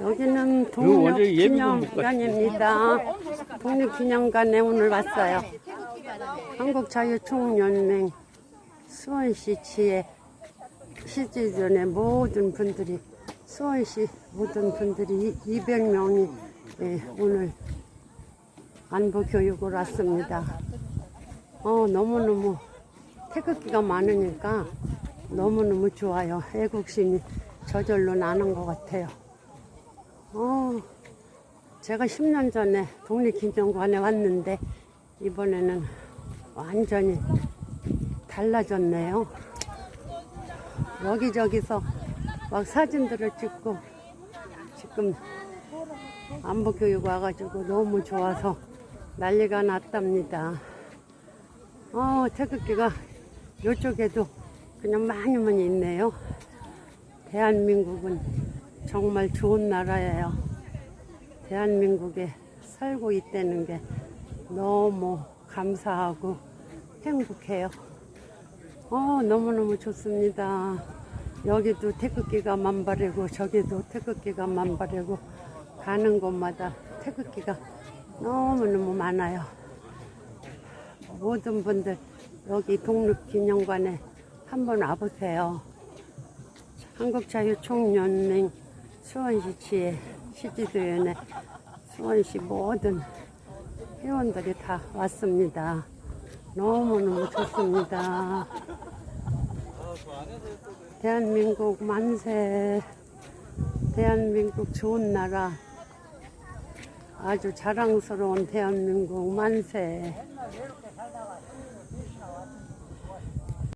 여기는 이거 완전 예비군 독립 기념관입니다. 독립 기념관에 오늘 왔어요. 한국자유총연맹 수원시 지회 시주전의 모든 분들이 수원시 모든 분들이 200명이 예, 오늘 안보 교육을 왔습니다. 어, 너무너무 태극기가 많으니까 너무너무 좋아요. 애국심이 저절로 나는 것 같아요. 어, 제가 10년 전에 독립기념관에 왔는데 이번에는 완전히 달라졌네요. 여기저기서 막 사진들을 찍고 지금 안보교육 와가지고 너무 좋아서 난리가 났답니다. 어, 태극기가 이쪽에도 그냥 많이 많이 있네요. 대한민국은 정말 좋은 나라예요. 대한민국에 살고 있다는 게 너무 감사하고 행복해요. 어, 너무너무 좋습니다. 여기도 태극기가 만발이고 저기도 태극기가 만발이고 가는 곳마다 태극기가 너무너무 많아요. 모든 분들 여기 독립기념관에 한번 와보세요. 한국자유총연맹 수원시 지회 시지도연회 수원시 모든 회원들이 다 왔습니다. 너무너무 좋습니다. 대한민국 만세. 대한민국 좋은 나라. 아주 자랑스러운 대한민국 만세.